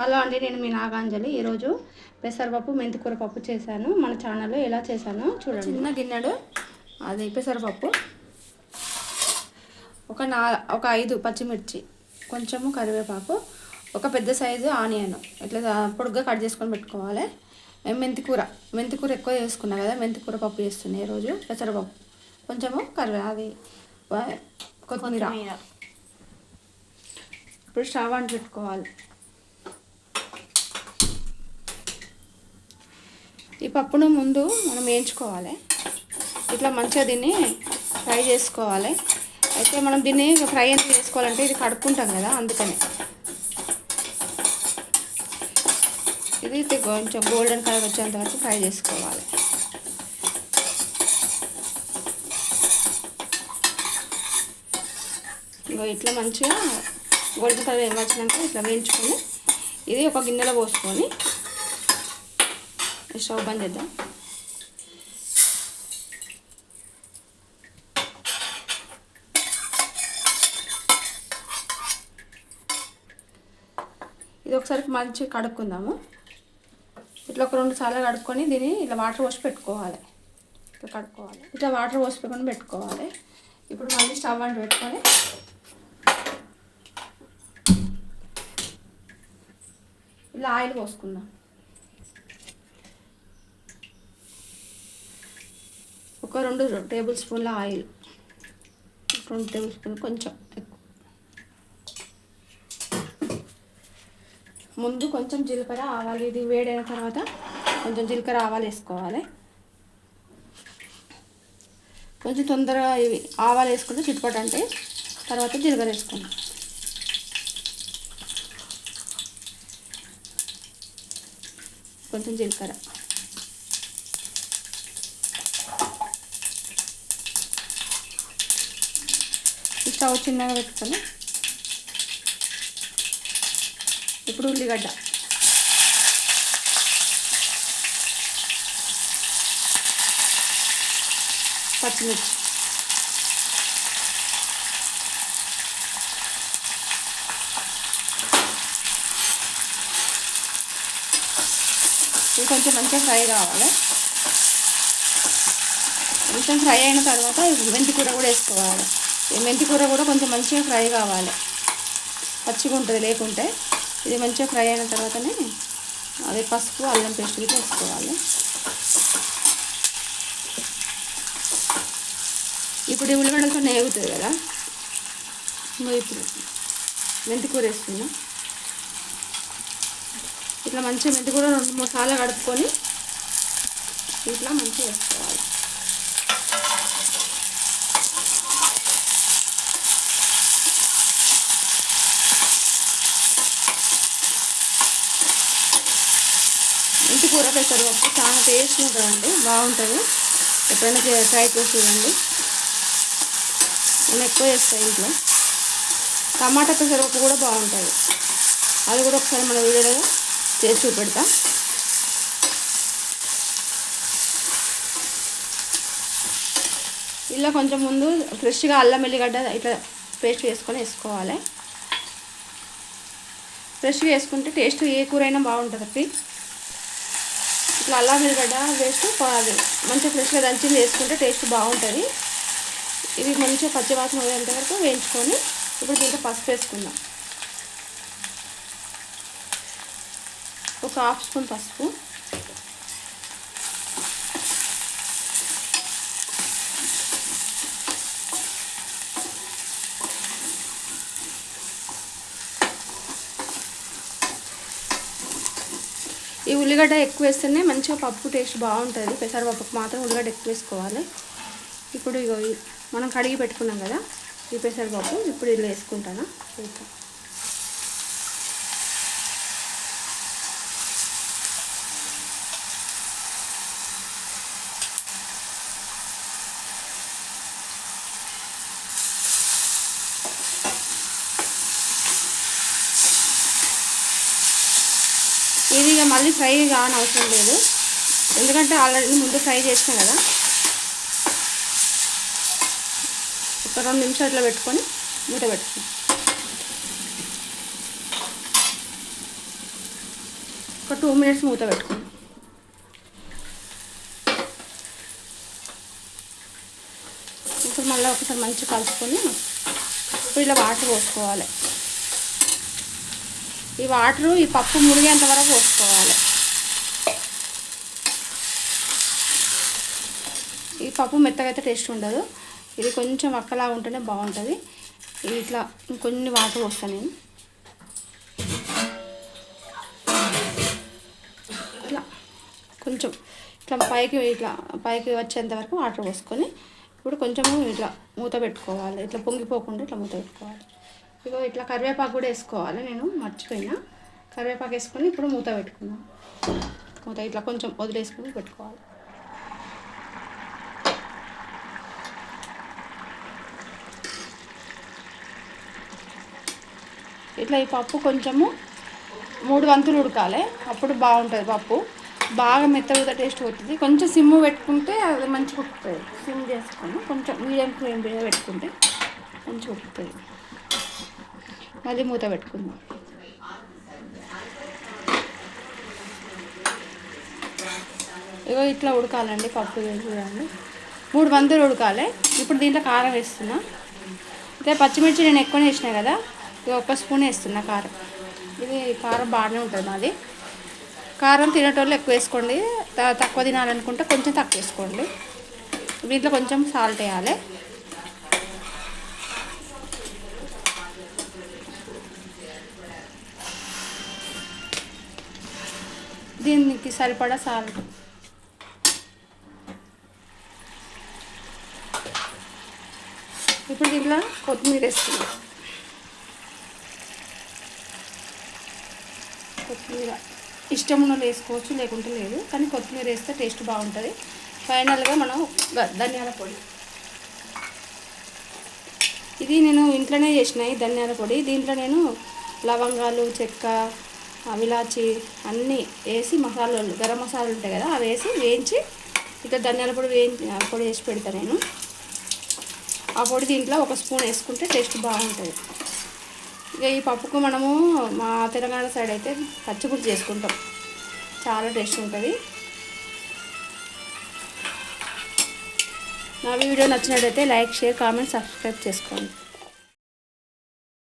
Hello అండి నేను మీ నాగాంజలి. ఈరోజు పెసరపప్పు మెంతికూర పప్పు చేశాను. మన ఛానల్లో ఎలా చేశానో చూడండి. చిన్న గిన్నెడు అది పెసరపప్పు. ఒక నా ఒక ఐదు పచ్చిమిర్చి కొంచెము కరివేపాకు ఒక పెద్ద సైజు ఆనియన్. ఇట్లా పొడుగ్గా కట్ చేసుకొని పెట్టుకోవాలి. మెంతికూర. మెంతికూర ఎక్కువ చేసుకున్నా కదా మెంతికూర పప్పు చేస్తున్నాయి ఈరోజు పెసరపప్పు. కొంచెము కరివే అది కొత్తిమీర. ఇప్పుడు స్టవ్ అంటు పెట్టుకోవాలి. ఈ పప్పును ముందు మనం వేయించుకోవాలి. ఇట్లా మంచిగా దీన్ని ఫ్రై చేసుకోవాలి. అయితే మనం దీన్ని ఫ్రై ఎందుకు చేసుకోవాలంటే ఇది కడుక్కుంటాం కదా అందుకని. ఇది కొంచెం గోల్డెన్ కలర్ వచ్చేంత వరకు ఫ్రై చేసుకోవాలి. ఇంకో ఇట్లా మంచిగా గోల్డెన్ కలర్ వచ్చినాక ఇట్లా వేయించుకొని ఇది ఒక గిన్నెలో పోసుకొని స్టవ్ బంద్ చేద్దాం ఇది ఒకసారి మంచిగా కడుక్కుందాము. ఇట్లా ఒక రెండు సార్లు కడుక్కొని దీన్ని ఇట్లా వాటర్ పోసి పెట్టుకోవాలి. ఇట్లా కడుక్కోవాలి. ఇట్లా వాటర్ పోసి పెట్టుకొని పెట్టుకోవాలి. ఇప్పుడు మళ్ళీ స్టవ్ అంటు పెట్టుకొని ఇలా ఆయిల్ పోసుకుందాం. ఒక రెండు టేబుల్ స్పూన్ల ఆయిల్. రెండు టేబుల్ స్పూన్ కొంచెం ఎక్కువ. ముందు కొంచెం జీలకర్ర ఆవాలు ఇది వేడైన తర్వాత కొంచెం జీలకర్ర ఆవాలు వేసుకోవాలి. కొంచెం తొందరగా ఇవి ఆవాలు వేసుకుంటే చిట్పట అంటే తర్వాత జీలకర్ర వేసుకుందాం. కొంచెం జీలకర్ర. స్టవ్ చిన్నగా పెట్టుకొని ఇప్పుడు ఉల్లిగడ్డ. పచ్చిమిర్చి. ఇది కొంచెం మంచిగా ఫ్రై కావాలి. కొంచెం ఫ్రై అయిన తర్వాత ఈ మెంతి కూర కూడా వేసుకోవాలి. మెంతి కూర కూడా కొంచెం మంచిగా ఫ్రై కావాలి. పచ్చిగా ఉంటుంది లేకుంటే ఇది మంచిగా ఫ్రై అయిన తర్వాతనే అదే పసుపు అల్లం పేస్ట్ వేసుకోవాలి. ఇప్పుడు ఈ ఉల్లిగడ్డలతో నేగుతుంది కదా? ఇప్పుడు మెంతి కూర వేసుకున్నా ఇట్లా మంచిగా మెంతి కూర రెండు మూడు సార్లు కడుపుకొని ఇట్లా మంచిగా వేసుకోవాలి. ఇంటి కూర పెసరపప్పు చాలా టేస్ట్ ఉంటుందండి. బాగుంటుంది. ఎప్పుడైనా చే- ట్రై చేసి చూడండి. నేను ఎక్కువ చేస్తాను ఇంట్లో. టమాటా పెసరపప్పు కూడా బాగుంటుంది. అది కూడా ఒకసారి మన వీడియోలో చేసి చూపెడతా. ఇలా కొంచెం ముందు ఫ్రెష్గా అల్లం ఎల్లిగడ్డ ఇట్లా పేస్ట్ వేసుకొని వేసుకోవాలి. ఫ్రెష్గా వేసుకుంటే టేస్ట్ ఏ కూర అయినా బాగుంటుంది అప్పి. ఇట్లా అల్లం వేస్ట్ అది మంచిగా ఫ్రెష్గా దంచింది వేసుకుంటే టేస్ట్ బాగుంటుంది. ఇవి మంచిగా పచ్చివాసన పోయేంత వరకు వేయించుకొని ఇప్పుడు దీంట్లో పసుపు వేసుకుందాం. ఒక హాఫ్ స్పూన్ పసుపు. ఈ ఉల్లిగడ్డ ఎక్కువ వేస్తేనే మంచిగా పప్పు టేస్ట్ బాగుంటుంది. పెసరపప్పుకు మాత్రం ఉల్లిగడ్డ ఎక్కువ వేసుకోవాలి. ఇప్పుడు ఇగో మనం కడిగి పెట్టుకున్నాం కదా ఈ పెసరపప్పు ఇప్పుడు ఇలా వేసుకుంటాను? ఇక మళ్ళీ ఫ్రై కాని అవసరం లేదు. ఎందుకంటే ఆల్రెడీ ముందు ఫ్రై చేసాం కదా. ఒక రెండు నిమిషాలు ఇట్లా పెట్టుకొని మూత పెట్టుకుని ఒక టూ మినిట్స్ మూత పెట్టుకుని ఇప్పుడు మళ్ళీ ఒకసారి మంచిగా కలుపుకొని ఇప్పుడు ఇలా వాటర్ పోసుకోవాలి. ఈ వాటరు ఈ పప్పు మురిగేంత వరకు పోసుకోవాలి. ఈ పప్పు మెత్తగా అయితే టేస్ట్ ఉండదు. ఇది కొంచెం అక్కలా ఉంటేనే బాగుంటుంది. ఇట్లా ఇంకొన్ని వాటర్ పోస్తాను నేను. ఇట్లా కొంచెం ఇట్లా పైకి ఇట్లా పైకి వచ్చేంత వరకు వాటర్ పోసుకొని ఇప్పుడు కొంచెము ఇట్లా మూత పెట్టుకోవాలి. ఇట్లా పొంగిపోకుండా ఇట్లా మూత పెట్టుకోవాలి. ఇగో ఇట్లా కరివేపాకు కూడా వేసుకోవాలి నేను మర్చిపోయినా. కరివేపాకు వేసుకొని ఇప్పుడు మూత పెట్టుకున్నాను మూత ఇట్లా కొంచెం వదిలేసుకుని పెట్టుకోవాలి. ఇట్లా ఈ పప్పు కొంచెము మూడు వంతులు ఉడకాలి అప్పుడు బాగుంటుంది పప్పు. బాగా మెత్తగా టేస్ట్ వస్తుంది కొంచెం సిమ్ పెట్టుకుంటే అది మంచిగా ఉడుకుతుంది సిమ్ చేసుకొని కొంచెం మీడియం ఫ్లేమ్ మీద పెట్టుకుంటే మంచిగా ఉడుకుతుంది మళ్ళీ మూత పెట్టుకుందాం. ఇగో ఇట్లా ఉడకాలండి పప్పు వేసి చూడండి. మూడు వందలు ఉడకాలి. ఇప్పుడు దీంట్లో కారం వేస్తున్నా. అయితే పచ్చిమిర్చి నేను ఎక్కువనే వేసినా కదా ఇక ఒక స్పూన్ వేస్తున్నా కారం. ఇది కారం బాగానే ఉంటుంది మాది. కారం తినేటోళ్ళు ఎక్కువ వేసుకోండి. త- తక్కువ తినాలనుకుంటే కొంచెం తక్కువ వేసుకోండి. దీంట్లో కొంచెం సాల్ట్ వేయాలి. దీనికి సరిపడా సాల్ట్. ఇప్పుడు దీంట్లో కొత్తిమీర వేస్తుంది కొత్తిమీర. ఇష్టం ఉన్న వాళ్ళు వేసుకోవచ్చు లేకుంటే లేదు కానీ కొత్తిమీర వేస్తే టేస్ట్ బాగుంటుంది. ఫైనల్గా మనం ధనియాల పొడి. ఇది నేను ఇంట్లోనే చేసిన ఈ ధనియాల పొడి. దీంట్లో నేను లవంగాలు చెక్క ఆ అన్నీ వేసి మసాలాలు గరం మసాలాలు ఉంటాయి కదా అవి వేసి వేయించి ఇట్లా ధనియాల పొడి వేయించి ఆ పొడి వేసి పెడతాను నేను. ఆ పొడి దీంట్లో ఒక స్పూన్ వేసుకుంటే టేస్ట్ బాగుంటుంది. ఇక ఈ పప్పుకు మనము మా తెలంగాణ సైడ్ అయితే పచ్చిపుడి చేసుకుంటాం. చాలా టేస్ట్ ఉంటుంది. నా వీడియో నచ్చినట్టయితే లైక్ షేర్ కామెంట్ సబ్స్క్రైబ్ చేసుకోండి.